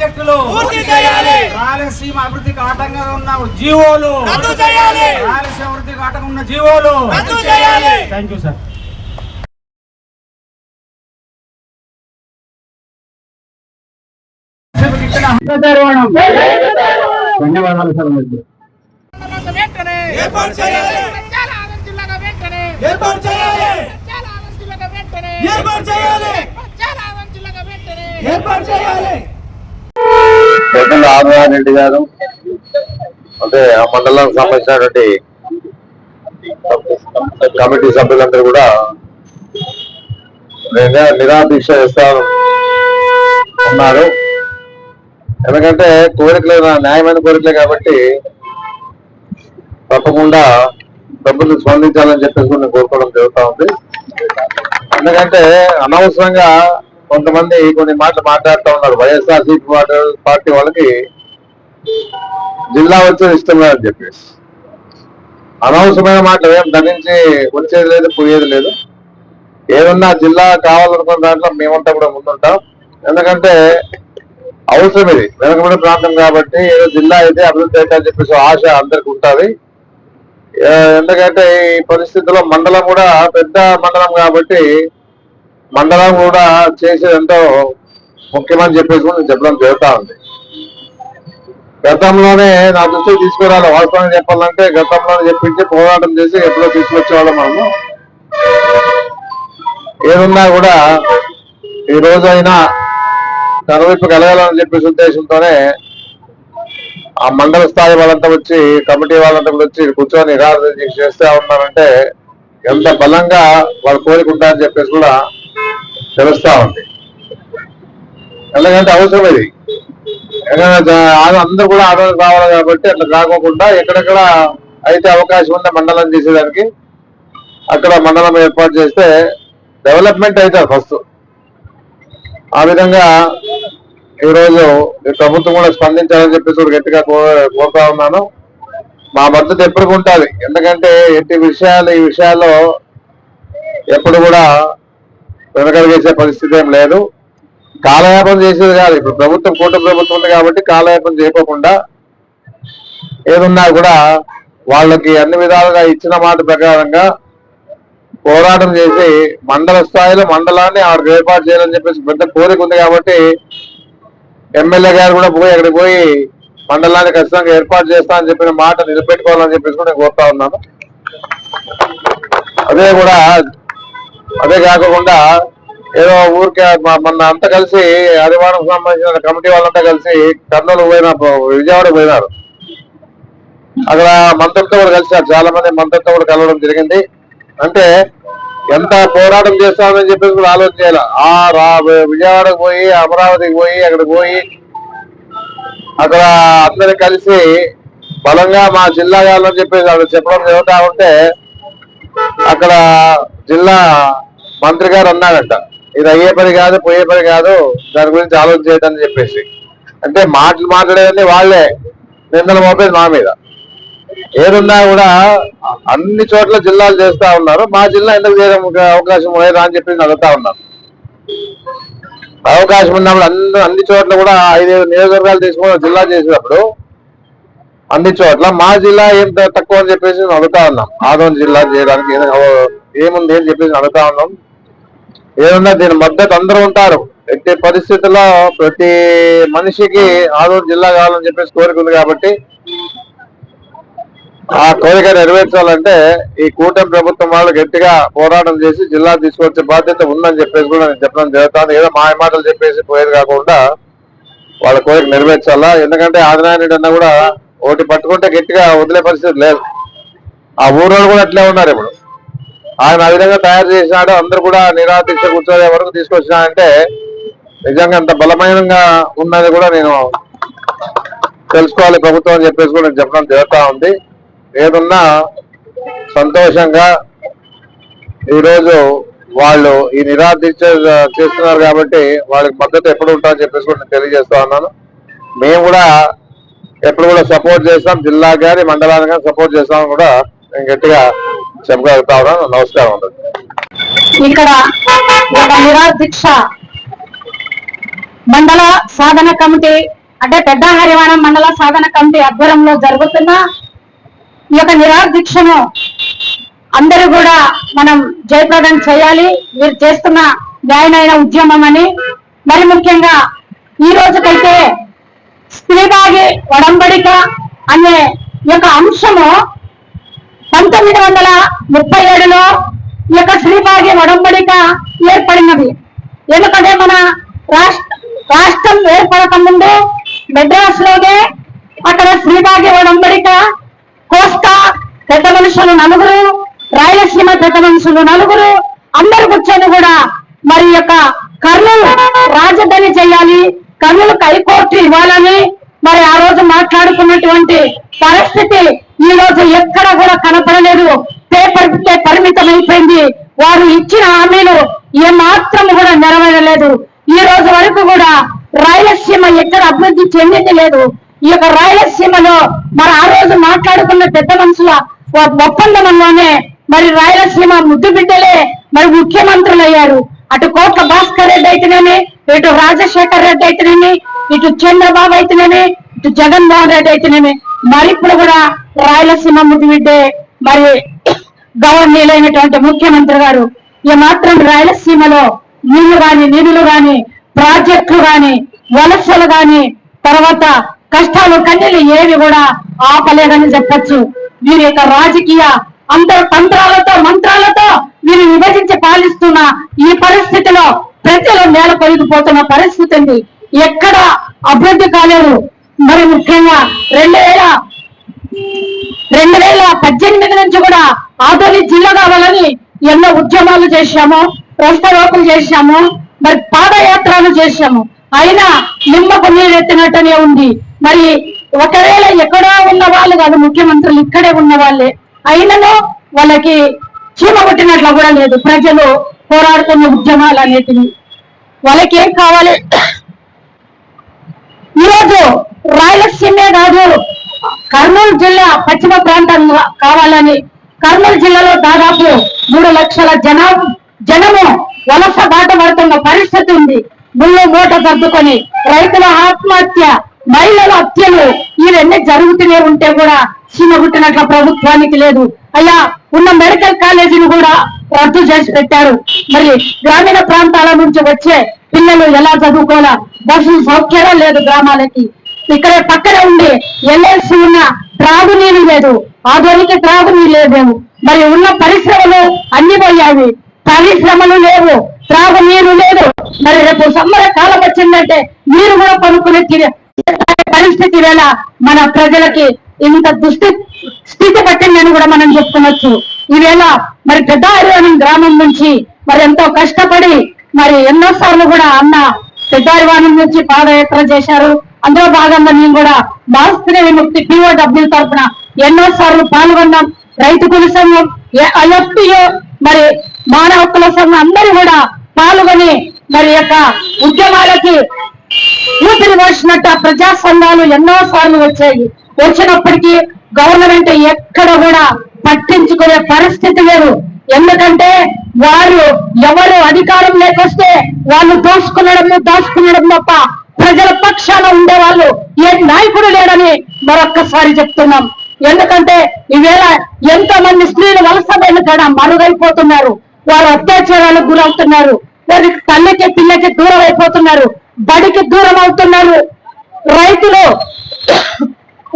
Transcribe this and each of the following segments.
ప్రాజెక్టులు పూర్తి చేయాలి. రాయలసీమ అభివృద్ధికి ఆటంకంగా ఉన్న జీవోలు. రాయలసీమ అభివృద్ధికి ఆటంకంగా ఉన్న జీవోలు. థ్యాంక్ యూ సార్ ధన్యవాదాలు సార్ మీకు వెంటనే ఏర్పాటు చేయాలి. చాలా ఆలోచనలుగా వెంటనే ఏర్పాటు చేయాలి చాలా ఆలోచనలుగా వెంటనే ఏర్పాటు చేయాలి. చాలా ఆలోచనలుగా వెంటనే ఏర్పాటు చేయాలి పెద్దల ఆదివారం రెడ్డి గారు అంటే ఆ మండలానికి సంబంధించినటువంటి కమిటీ సభ్యులందరూ కూడా నిరా- నిరాదీక్ష చేస్తా ఉన్నారు. ఎందుకంటే కోరికలు న్యాయమైన కోరికలే కాబట్టి తప్పకుండా డబ్బులు స్పందించాలని చెప్పేసి కూడా నేను కోరుకోవడం జరుగుతూ ఉంది. ఎందుకంటే అనవసరంగా కొంతమంది కొన్ని మాటలు మాట్లాడుతూ ఉన్నారు. వైఎస్ఆర్ పార్టీ వాళ్ళకి జిల్లా వచ్చేది ఇష్టం లేదని చెప్పేసి. అనవసరమైన మాటలు ఏం ధరించి వచ్చేది లేదు పోయేది లేదు. ఏదన్నా జిల్లా కావాలనుకున్న దాంట్లో మేమంతా కూడా ముందుంటాం. ఎందుకంటే అవసరం ఇది. వెనకబడి ప్రాంతం కాబట్టి ఏదో జిల్లా అయితే అభివృద్ధి అయితే అని చెప్పేసి ఆశ అందరికి ఉంటుంది. ఎందుకంటే ఈ పరిస్థితుల్లో మండలం కూడా పెద్ద మండలం కాబట్టి మండలం కూడా చేసేది ఎంతో ముఖ్యమని చెప్పేసి కూడా నేను చెప్పడం జరుగుతా ఉంది. గతంలోనే నా దృష్టికి తీసుకురాలి వాస్తవంగా చెప్పాలంటే గతంలోనే చెప్పించి పోరాటం చేసి ఎప్పుడో తీసుకొచ్చేవాళ్ళం మనము. ఏదున్నా కూడా ఈ రోజైనా కనువిప్పు కలగాలని చెప్పేసి ఉద్దేశంతోనే ఆ మండల స్థాయి వాళ్ళంతా వచ్చి కమిటీ వాళ్ళంతా కూడా వచ్చి కూర్చొని నిరాదరణ దీక్ష ఉన్నారంటే ఎంత బలంగా వాళ్ళు కోరికుంటారని చెప్పేసి కూడా తెలుస్తా ఉంది. ఎందుకంటే అవసరం ఇది. ఆ- అందరూ కూడా ఆదరణ రావాలి కాబట్టి అట్లా కాకోకుండా ఎక్కడెక్కడ అయితే అవకాశం ఉందో మండలం చేసేదానికి అక్కడ మండలం ఏర్పాటు చేస్తే డెవలప్మెంట్ అవుతుంది ఫస్ట్. ఆ విధంగా ఈరోజు ఈ ప్రభుత్వం కూడా స్పందించాలని చెప్పేసి కూడా గట్టిగా కో- కోరుతా ఉన్నాను. మా మద్దతు ఎప్పటికి ఉంటుంది. ఎందుకంటే ఎట్టి విషయాలు ఈ విషయాల్లో ఎప్పుడు కూడా వెనకడిగేసే పరిస్థితి ఏం లేదు. కాలయాపన చేసేది కాదు. ఇప్పుడు ప్రభుత్వం కూటమి ప్రభుత్వం ఉంది కాబట్టి కాలయాపన చేయకోకుండా ఏదున్నా కూడా వాళ్ళకి అన్ని విధాలుగా ఇచ్చిన మాట ప్రకారంగా పోరాటం చేసి మండల స్థాయిలో మండలాన్ని ఆవిడకి ఏర్పాటు చేయాలని చెప్పేసి పెద్ద కోరిక ఉంది కాబట్టి ఎమ్మెల్యే గారు కూడా పోయి అక్కడికి పోయి మండలాన్ని ఖచ్చితంగా ఏర్పాటు చేస్తా అని చెప్పిన మాట నిలబెట్టుకోవాలని చెప్పేసి కూడా నేను కోరుతా ఉన్నాను. అదే కూడా అదే కాకుండా ఏదో ఊరికే మొన్న అంతా కలిసి ఆదివారం సంబంధించిన కమిటీ వాళ్ళంతా కలిసి కర్నూలు పోయిన విజయవాడ పోయినారు. అక్కడ మంత్రితో కూడా కలిసారు చాలా మంది మంత్రితో కూడా కలవడం జరిగింది. అంటే ఎంత పోరాటం చేస్తామని చెప్పేసి కూడా ఆలోచన చేయాలి. ఆ రా విజయవాడకు పోయి అమరావతికి పోయి అక్కడికి పోయి అక్కడ అందరు కలిసి బలంగా మా జిల్లా కావాలని చెప్పేసి అక్కడ చెప్పడం జరుగుతా ఉంటే అక్కడ జిల్లా మంత్రి గారు అన్నాడంట. ఇది అయ్యే పని కాదు పోయే పని కాదు దాని గురించి ఆలోచన చేయదని చెప్పేసి. అంటే మాటలు మాట్లాడేవన్నీ వాళ్ళే. నిందలు మోపేది మా మీద. ఏదున్నా కూడా అన్ని చోట్ల జిల్లాలు చేస్తా ఉన్నారు. మా జిల్లా ఎందుకు చేయడం అవకాశం లేదా అని చెప్పి అడుగుతా ఉన్నాను అవకాశం ఉన్నప్పుడు అన్ని అన్ని చోట్ల కూడా ఐదైదు నియోజకవర్గాలు తీసుకుని జిల్లా చేసినప్పుడు అన్ని చోట్ల మా జిల్లా ఏం తక్కువ అని చెప్పేసి అడుగుతా ఉన్నాం. ఆదోన్ జిల్లా చేయడానికి ఏముంది అని చెప్పేసి అడుగుతా ఉన్నాం. ఏమన్నా దీని మద్దతు అందరూ ఉంటారు. ఎట్టి పరిస్థితుల్లో ప్రతి మనిషికి ఆదోన్ జిల్లా కావాలని చెప్పేసి కోరిక ఉంది కాబట్టి ఆ కోరిక నెరవేర్చాలంటే ఈ కూటమి ప్రభుత్వం వాళ్ళు గట్టిగా పోరాటం చేసి జిల్లా తీసుకొచ్చే బాధ్యత ఉందని చెప్పేసి కూడా నేను చెప్పడం జరుగుతుంది. ఏదో మాయ మాటలు చెప్పేసి పోయేది కాకుండా వాళ్ళ కోరిక నెరవేర్చాలా? ఎందుకంటే ఆదినారాయణ అన్న కూడా ఒకటి పట్టుకుంటే గట్టిగా వదిలే పరిస్థితి లేదు. ఆ ఊరోళ్ళు కూడా అట్లే ఉన్నారు ఇప్పుడు. ఆయన ఆ విధంగా తయారు చేసినాడు అందరూ కూడా నిరాదీక్ష కూర్చోలే వరకు తీసుకొచ్చినాడంటే నిజంగా అంత బలమైనగా ఉన్నది కూడా నేను తెలుసుకోవాలి ప్రభుత్వం అని చెప్పేసి కూడా నేను చెప్పడం జరుగుతూ ఉంది. ఏదున్నా సంతోషంగా ఈరోజు వాళ్ళు ఈ నిరాదీక్ష చేస్తున్నారు కాబట్టి వాళ్ళకి మద్దతు ఎప్పుడు ఉంటామని చెప్పేసి కూడా నేను తెలియజేస్తా ఉన్నాను. మేము కూడా ఎప్పుడు కూడా సపోర్ట్ చేస్తాం. జిల్లా కానీ మండలానికి కానీ సపోర్ట్ చేస్తామని కూడా నేను గట్టిగా చెప్పగలుగుతా ఉన్నాను నమస్కారం ఉంటుంది ఇక్కడ ఒక నిరాదీక్ష మండల సాధన కమిటీ అంటే పెద్ద హరివాణం మండల సాధన కమిటీ ఆధ్వర్యంలో జరుగుతున్న ఈ యొక్క నిరాదీక్షను అందరూ కూడా మనం జయప్రదం చేయాలి. మీరు చేస్తున్న న్యాయమైన ఉద్యమం అని. మరి ముఖ్యంగా ఈ రోజుకైతే స్త్రీభాగి ఒడంబడిక అనే ఈ యొక్క అంశము పంతొమ్మిది వందల ముప్పై ఏడులో ఈ యొక్క శ్రీభాగ్య ఒడంబడిక ఏర్పడినది. ఎందుకంటే మన రాష్ట్ర రాష్ట్రం ఏర్పడక ముందు మెడ్రాస్లోనే అక్కడ శ్రీభాగ్య ఒడంబడిక కోస్తా పెద్ద మనుషులు నలుగురు రాయలసీమ పెద్ద మనుషులు నలుగురు అందరు కూర్చొని కూడా మరి యొక్క కర్నూలు రాజధాని చేయాలి కర్నూలు హైకోర్టు ఇవ్వాలని మరి ఆ రోజు మాట్లాడుకున్నటువంటి పరిస్థితి ఈ రోజు ఎక్కడ కూడా కనపడలేదు. పేపర్ కే పరిమితం అయిపోయింది వారు ఇచ్చిన హామీలు ఏ మాత్రం కూడా నెరవేరలేదు. ఈ రోజు వరకు కూడా రాయలసీమ ఎక్కడ అభివృద్ధి చెందింది లేదు ఈ యొక్క రాయలసీమలో మరి ఆ రోజు మాట్లాడుకున్న పెద్ద మనుషుల ఒప్పందంలోనే మరి రాయలసీమ ముద్దు బిడ్డలే మరి ముఖ్యమంత్రులు అయ్యారు అటు కోట్ల భాస్కర్ రెడ్డి అయితేనేమి ఇటు రాజశేఖర్ రెడ్డి అయితేనేమి ఇటు చంద్రబాబు అయితేనేమి ఇటు జగన్మోహన్ రెడ్డి అయితేనేమి. మరి ఇప్పుడు కూడా రాయలసీమ ముద్దుబిడ్డే మరి గవర్నీలైనటువంటి ముఖ్యమంత్రి గారు ఈ మాత్రం రాయలసీమలో నీళ్ళు గాని నిధులు గాని ప్రాజెక్టులు గాని వలసలు గాని తర్వాత కష్టాలు కన్నీళ్ళు ఏవి కూడా ఆపలేదని చెప్పచ్చు. వీరి యొక్క రాజకీయ అందరు తంత్రాలతో మంత్రాలతో వీరు విభజించి పాలిస్తున్న ఈ పరిస్థితిలో ప్రజలు నేల పొరిగిపోతున్న పరిస్థితి ఉంది. ఎక్కడ అభివృద్ధి కాలేదు. మరి ముఖ్యంగా రెండు వేల రెండు వేల పద్దెనిమిది నుంచి కూడా ఆదోని జిల్లా కావాలని ఎన్నో ఉద్యమాలు చేశాము రోకులు చేశాము మరి పాదయాత్రలు చేశాము. అయినా నిమ్మకు నీరెత్తినట్టునే ఉంది. మరి ఒకవేళ ఎక్కడో ఉన్న వాళ్ళు కాదు ముఖ్యమంత్రులు ఇక్కడే ఉన్న వాళ్ళే అయినను వాళ్ళకి చీమ కొట్టినట్లు కూడా లేదు. ప్రజలు పోరాడుతున్న ఉద్యమాలు అనేటివి. వాళ్ళకి ఏం కావాలి? ఈరోజు రాయలసీమే కాదు కర్నూలు జిల్లా పశ్చిమ ప్రాంతం కావాలని కర్నూలు జిల్లాలో దాదాపు మూడు లక్షల జన జనము వలస బాట పడుతున్న పరిస్థితి ఉంది. ముళ్ళు మూట సర్దుకొని రైతుల ఆత్మహత్య మహిళల హత్యలు ఇవన్నీ జరుగుతూనే ఉంటే కూడా సీమ పుట్టినట్ల ప్రభుత్వానికి లేదు. అయ్యా ఉన్న మెడికల్ కాలేజీని కూడా రద్దు చేసి పెట్టారు. మరి గ్రామీణ ప్రాంతాల నుంచి వచ్చే పిల్లలు ఎలా చదువుకోవాలా? బస్సు సౌఖ్యాలు లేదు గ్రామాలకి. ఇక్కడ పక్కన ఉండే ఎల్ఎల్సి ఉన్న త్రాగునీరు లేదు. ఆధునిక త్రాగునీరు లేదు. మరి ఉన్న పరిశ్రమలు అన్ని పోయాయి. పరిశ్రమలు లేవు. త్రాగునీరు లేదు. మరి రేపు సమ్మర కాలం వచ్చిందంటే మీరు కూడా పనుకునే పరిస్థితి వేళ మన ప్రజలకి ఇంత దుస్థి స్థితి పట్టిందని కూడా మనం చెప్పుకోవచ్చు. ఈవేళ మరి పెద్ద గ్రామం నుంచి మరి ఎంతో కష్టపడి మరి ఎన్నో సార్లు కూడా అన్న పెద్ద నుంచి పాదయాత్ర చేశారు. అందులో భాగంగా మేము కూడా భాస్కర విముక్తి పిఓడబ్ల్యూ తరఫున ఎన్నో సార్లు పాల్గొన్నాం. రైతు కుల సంఘం ఐఎఫ్టిఓ మరి మానవ హక్కుల సంఘం అందరూ కూడా పాల్గొని మరి యొక్క ఉద్యమాలకి ఊపిరి పోసినట్టు ప్రజా సంఘాలు ఎన్నో సార్లు వచ్చాయి. వచ్చినప్పటికీ గవర్నమెంట్ ఎక్కడ కూడా పట్టించుకునే పరిస్థితి లేదు. ఎందుకంటే వారు ఎవరు అధికారం లేకొస్తే వాళ్ళు దోసుకునడం దాచుకునడం తప్ప ప్రజల పక్షాన ఉండేవాళ్ళు. ఏ నాయకుడు లేడని మరొక్కసారి చెప్తున్నాం. ఎందుకంటే ఈవేళ ఎంతో మంది స్త్రీలు వలసమైన కాడ మరుగైపోతున్నారు. వారు అత్యాచారాలకు గురవుతున్నారు. వారి తల్లికి పిల్లకి దూరం అయిపోతున్నారు బడికి దూరం అవుతున్నారు రైతులు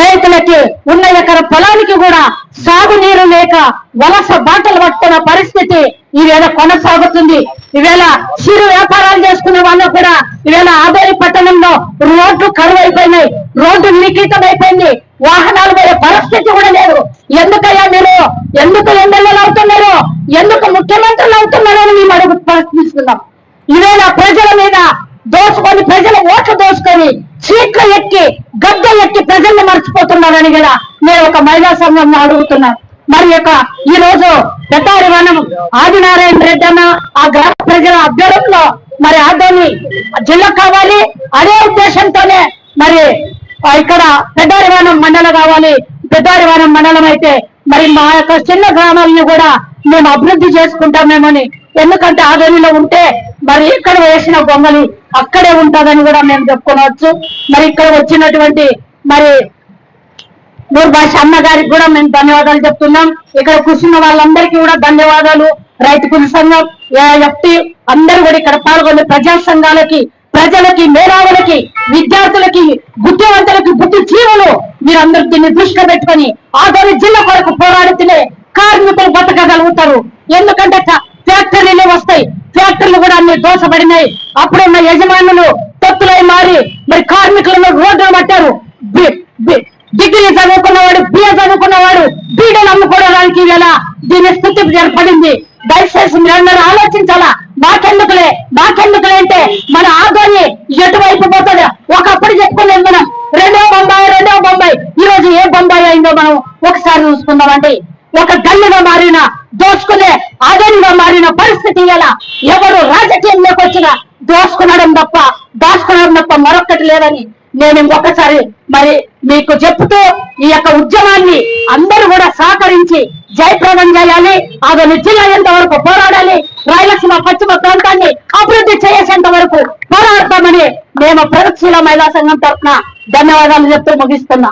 రైతులకి ఉన్న ఎకర పొలానికి కూడా సాగునీరు లేక వలస బాటలు పట్టుకున్న పరిస్థితి ఈవేళ కొనసాగుతుంది. ఈవేళ చిరు వ్యాపారాలు చేసుకునే వాళ్ళకు కూడా ఈవేళ ఆదోని పట్టణంలో రోడ్లు కరువు అయిపోయినాయి రోడ్డు వినికితం అయిపోయింది వాహనాలు పోయే పరిస్థితి కూడా లేదు. ఎందుకయ్యా మీరు? ఎందుకు ఎమ్మెల్యేలు అవుతున్నారు? ఎందుకు ముఖ్యమంత్రులు అవుతున్నారు అని మేము అడుగు ప్రశ్నిస్తున్నాం. ఈవేళ ప్రజల మీద దోసుకొని ప్రజల ఓట్లు దోసుకొని సీట్లు ఎక్కి గద్ద ఎక్కి ప్రజల్ని మర్చిపోతున్నారని కూడా నేను ఒక మహిళా సంఘం అడుగుతున్నాను మరి యొక్క ఈ రోజు పెద్దారి వనం ఆదినారాయణ రెడ్డి అన్న ఆ గ్రామ ప్రజల అభ్యర్థంలో మరి ఆదోని జిల్లా కావాలి. అదే ఉద్దేశంతోనే మరి ఇక్కడ పెద్దారివానం మండలం కావాలి. పెద్దారివానం మండలం అయితే మరి మా యొక్క చిన్న గ్రామాలను కూడా మేము అభివృద్ధి చేసుకుంటామేమని ఎందుకంటే ఆదోనిలో ఉంటే మరి ఇక్కడ వేసిన బొమ్మలు అక్కడే ఉంటుందని కూడా మేము చెప్పుకోవచ్చు. మరి ఇక్కడ వచ్చినటువంటి మరి నూరు భాష అన్న గారికి కూడా మేము ధన్యవాదాలు చెప్తున్నాం. ఇక్కడ కూర్చున్న వాళ్ళందరికీ కూడా ధన్యవాదాలు. రైతు కుల సంఘం ఎఫ్టి అందరూ కూడా ఇక్కడ పాల్గొన్న ప్రజా సంఘాలకి ప్రజలకి మేధావులకి విద్యార్థులకి బుద్ధివంతులకి బుద్ధి జీవులు మీరందరూ దీన్ని దృష్టిలో పెట్టుకొని ఆదోని జిల్లా కొరకు పోరాడితేనే కార్మికులు బతకగలుగుతారు. ఎందుకంటే ఫ్యాక్టరీలు వస్తాయి. ఫ్యాక్టరీలు కూడా అన్ని దోసపడినాయి అప్పుడున్న యజమానులు తొత్తులై మారి మరి కార్మికులను రోడ్డు పట్టారు. డిగ్రీ చదువుకున్నవాడు బిఏ చదువుకున్నవాడు బీడే నమ్ముకోవడానికి ఇలా దీని స్థితి ఏర్పడింది. దయచేసి మీరందరూ ఆలోచించాలా? మాకెందుకులే? మాకెందుకులే అంటే మన ఆదోని ఎటువైపు పోతుంది? ఒకప్పుడు చెప్పుకోలేదు మనం రెండో బొంబాయి రెండో బొంబాయి. ఈ రోజు ఏ బొంబాయి అయిందో మనం ఒకసారి చూసుకుందామండి. ఒక గల్లుగా మారిన దోచుకునే ఆదరణగా మారిన పరిస్థితి ఎలా ఎవరు రాజకీయంలోకి వచ్చినా దోసుకునడం తప్ప దాచుకునడం తప్ప మరొకటి లేదని నేను ఇంకొకసారి మరి మీకు చెప్తూ ఈ యొక్క ఉద్యమాన్ని అందరూ కూడా సహకరించి జయప్రదం చేయాలి ఆమె జిల్లా వరకు పోరాడాలి రాయలసీమ పశ్చిమ ప్రాంతాన్ని అభివృద్ధి చేసేంత వరకు పోరాడతామని మేము ప్రగతిశీల మహిళా సంఘం తరఫున ధన్యవాదాలు చెప్తూ ముగిస్తున్నా.